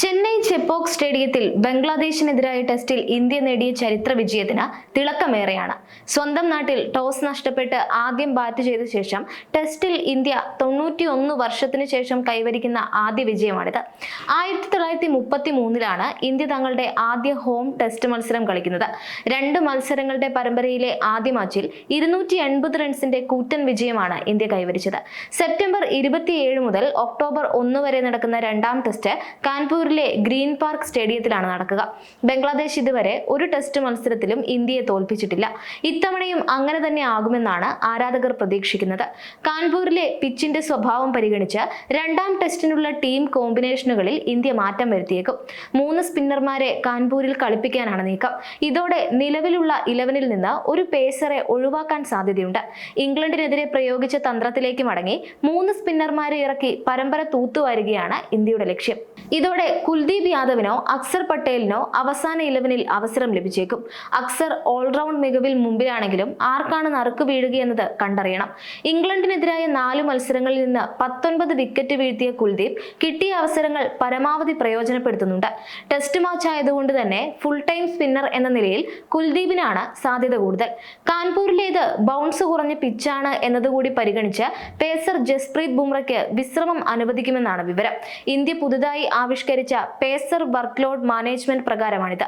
ചെന്നൈ ചെപ്പോക്ക് സ്റ്റേഡിയത്തിൽ ബംഗ്ലാദേശിനെതിരായ ടെസ്റ്റിൽ ഇന്ത്യ നേടിയ ചരിത്ര വിജയത്തിന് തിളക്കമേറെയാണ്. സ്വന്തം നാട്ടിൽ ടോസ് നഷ്ടപ്പെട്ട് ആദ്യം ബാറ്റ് ചെയ്ത ശേഷം ടെസ്റ്റിൽ ഇന്ത്യ തൊണ്ണൂറ്റിയൊന്ന് വർഷത്തിന് ശേഷം കൈവരിക്കുന്ന ആദ്യ വിജയമാണിത്. ആയിരത്തി തൊള്ളായിരത്തി മുപ്പത്തി മൂന്നിലാണ് ഇന്ത്യ തങ്ങളുടെ ആദ്യ ഹോം ടെസ്റ്റ് മത്സരം കളിക്കുന്നത്. രണ്ട് മത്സരങ്ങളുടെ പരമ്പരയിലെ ആദ്യ മാച്ചിൽ ഇരുന്നൂറ്റി എൺപത് റൺസിന്റെ കൂറ്റൻ വിജയമാണ് ഇന്ത്യ കൈവരിച്ചത്. സെപ്റ്റംബർ ഇരുപത്തിയേഴ് മുതൽ ഒക്ടോബർ ഒന്ന് വരെ നടക്കുന്ന രണ്ടാം ടെസ്റ്റ് കാൺപൂരിലെ ഗ്രീൻ പാർക്ക് സ്റ്റേഡിയത്തിലാണ് നടക്കുക. ബംഗ്ലാദേശ് ഇതുവരെ ഒരു ടെസ്റ്റ് മത്സരത്തിലും ഇന്ത്യയെ തോൽപ്പിച്ചിട്ടില്ല. ഇത്തവണയും അങ്ങനെ തന്നെ ആകുമെന്നാണ് ആരാധകർ പ്രതീക്ഷിക്കുന്നത്. കാൺപൂരിലെ പിച്ചിന്റെ സ്വഭാവം പരിഗണിച്ച് രണ്ടാം ടെസ്റ്റിനുള്ള ടീം കോമ്പിനേഷനുകളിൽ ഇന്ത്യ മാറ്റം വരുത്തിയേക്കും. മൂന്ന് സ്പിന്നർമാരെ കാൺപൂരിൽ കളിപ്പിക്കാനാണ് നീക്കം. ഇതോടെ നിലവിലുള്ള ഇലവനിൽ നിന്ന് ഒരു പേസറെ ഒഴിവാക്കാൻ സാധ്യതയുണ്ട്. ഇംഗ്ലണ്ടിനെതിരെ പ്രയോഗിച്ച തന്ത്രത്തിലേക്ക് മടങ്ങി മൂന്ന് സ്പിന്നർമാരെ ഇറക്കി പരമ്പര തൂത്തുവാരുകയാണ് ഇന്ത്യയുടെ ലക്ഷ്യം. ഇതോടെ കുൽദീപ് യാദവിനോ അക്സർ പട്ടേലിനോ അവസാന ഇലവനിൽ അവസരം ലഭിച്ചേക്കും. അക്സർ ഓൾറൗണ്ട് മികവിൽ മുമ്പിലാണെങ്കിലും ആർക്കാണ് നറുക്ക് വീഴുകയെന്നത് കണ്ടറിയണം. ഇംഗ്ലണ്ടിനെതിരായ നാല് മത്സരങ്ങളിൽ നിന്ന് പത്തൊൻപത് വിക്കറ്റ് വീഴ്ത്തിയ കുൽദീപ് കിട്ടിയ അവസരങ്ങൾ പരമാവധി പ്രയോജനപ്പെടുത്തുന്നുണ്ട്. ടെസ്റ്റ് മാച്ച് ആയതുകൊണ്ട് തന്നെ ഫുൾ ടൈം സ്പിന്നർ എന്ന നിലയിൽ കുൽദീപിനാണ് സാധ്യത കൂടുതൽ. കാൺപൂരിലേത് ബൗൺസ് കുറഞ്ഞ പിച്ചാണ് എന്നതുകൂടി പരിഗണിച്ച് പേസർ ജസ്പ്രീത് ബുംറയ്ക്ക് വിശ്രമം അനുവദിക്കുമെന്നാണ് വിവരം. ഇന്ത്യ പുതുതായി ആവിഷ്കരിച്ച പേസർ വർക്ക് ലോഡ് മാനേജ്മെന്റ് പ്രകാരമാണിത്.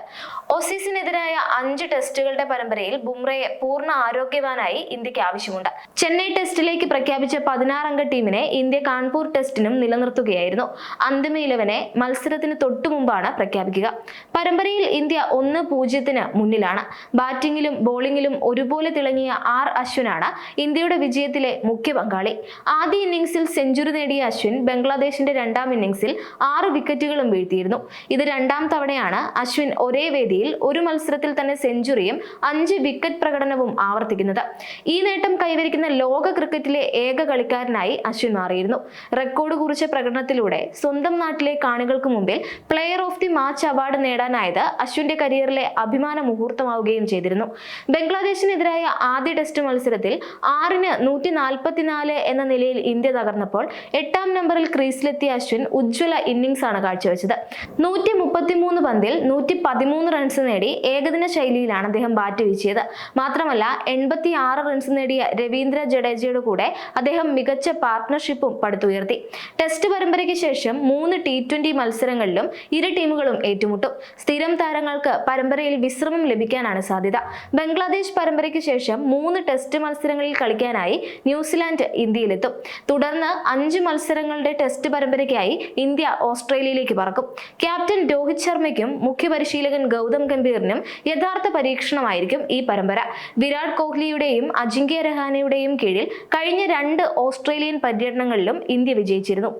ഓസീസിനെതിരായ അഞ്ച് ടെസ്റ്റുകളുടെ പരമ്പരയിൽ ബുംറയെ പൂർണ ആരോഗ്യവാനായി ഇന്ത്യയ്ക്ക് ആവശ്യമുണ്ട്. ചെന്നൈ ടെസ്റ്റിലേക്ക് പ്രഖ്യാപിച്ച പതിനാറംഗ ടീമിനെ ഇന്ത്യ കാൺപൂർ ടെസ്റ്റിനും നിലനിർത്തുകയായിരുന്നു. അന്തിമ ഇലവനെ മത്സരത്തിന് തൊട്ടു മുമ്പാണ് പ്രഖ്യാപിക്കുക. പരമ്പരയിൽ ഇന്ത്യ ഒന്ന് പൂജ്യത്തിന് മുന്നിലാണ്. ബാറ്റിംഗിലും ബോളിംഗിലും ഒരുപോലെ തിളങ്ങിയ ആർ അശ്വിനാണ് ഇന്ത്യയുടെ വിജയത്തിലെ മുഖ്യ പങ്കാളി. ആദ്യ ഇന്നിംഗ്സിൽ സെഞ്ചുറി നേടിയ അശ്വിൻ ബംഗ്ലാദേശിന്റെ രണ്ടാം ഇന്നിംഗ്സിൽ ആറ് വിക്കറ്റുകളും വീഴ്ത്തിയിരുന്നു. ഇത് രണ്ടാം തവണയാണ് അശ്വിൻ ഒരേ വേദിയിൽ ഒരു മത്സരത്തിൽ തന്നെ സെഞ്ചുറിയും അഞ്ച് വിക്കറ്റ് പ്രകടനവും ആവർത്തിക്കുന്നത്. ഈ നേട്ടം കൈവരിക്കുന്ന ലോക ക്രിക്കറ്റിലെ ഏക കളിക്കാരനായി അശ്വിൻ മാറിയിരുന്നു. റെക്കോർഡ് കുറിച്ച പ്രകടനത്തിലൂടെ സ്വന്തം നാട്ടിലെ കാണികൾക്ക് മുമ്പിൽ player of the match award നേടാനായത് അശ്വിന്റെ കരിയറിലെ അഭിമാന മുഹൂർത്തമാവുകയും ചെയ്തിരുന്നു. ബംഗ്ലാദേശിനെതിരായ ആദ്യ ടെസ്റ്റ് മത്സരത്തിൽ ആറിന് നൂറ്റി നാൽപ്പത്തിനാല് എന്ന നിലയിൽ ഇന്ത്യ തകർന്നപ്പോൾ എട്ടാം നമ്പറിൽ ക്രീസിലെത്തിയ അശ്വിൻ ഉജ്ജ്വല ഇന്നിംഗ്സ് ആണ് കാഴ്ചവെച്ചത്. നൂറ്റി മുപ്പത്തിമൂന്ന് പന്തിൽ നൂറ്റി പതിമൂന്ന് റൺസ് നേടി ഏകദിന ശൈലിയിലാണ് അദ്ദേഹം ബാറ്റ് വീശിയത്. മാത്രമല്ല എൺപത്തി ആറ് റൺസ് നേടിയ രവീന്ദ്ര ജഡേജയുടെ കൂടെ അദ്ദേഹം മികച്ച പാർട്ട്ണർഷിപ്പും പടുത്തുയർത്തി. ടെസ്റ്റ് പരമ്പരയ്ക്ക് ശേഷം മൂന്ന് ടി ട്വന്റി മത്സരങ്ങളിലും ഇരു ടീമുകളും ഏറ്റുമുട്ടും. സ്ഥിരം താരങ്ങൾക്ക് പരമ്പരയിൽ വിശ്രമം ലഭിക്കാനാണ് സാധ്യത. ബംഗ്ലാദേശ് പരമ്പരയ്ക്ക് ശേഷം മൂന്ന് ടെസ്റ്റ് മത്സരങ്ങളിൽ കളിക്കാനായി ന്യൂസിലാൻഡ് ഇന്ത്യയിലെത്തും. തുടർന്ന് അഞ്ച് മത്സരങ്ങളുടെ ടെസ്റ്റ് പരമ്പരയ്ക്കായി ഇന്ത്യ ഓസ്ട്രേലിയയിലേക്ക് പറക്കും. ക്യാപ്റ്റൻ രോഹിത് ശർമ്മയ്ക്കും മുഖ്യ പരിശീലകൻ ഗൗതം ഗംഭീറിനും യഥാർത്ഥ പരീക്ഷണമായിരിക്കും ഈ പരമ്പര. വിരാട് കോഹ്ലിയുടെയും അജിങ്ക്യ രഹാനയുടെയും കീഴിൽ കഴിഞ്ഞ രണ്ട് ഓസ്ട്രേലിയൻ പര്യടനങ്ങളിലും ഇന്ത്യ വിജയിച്ചിരുന്നു.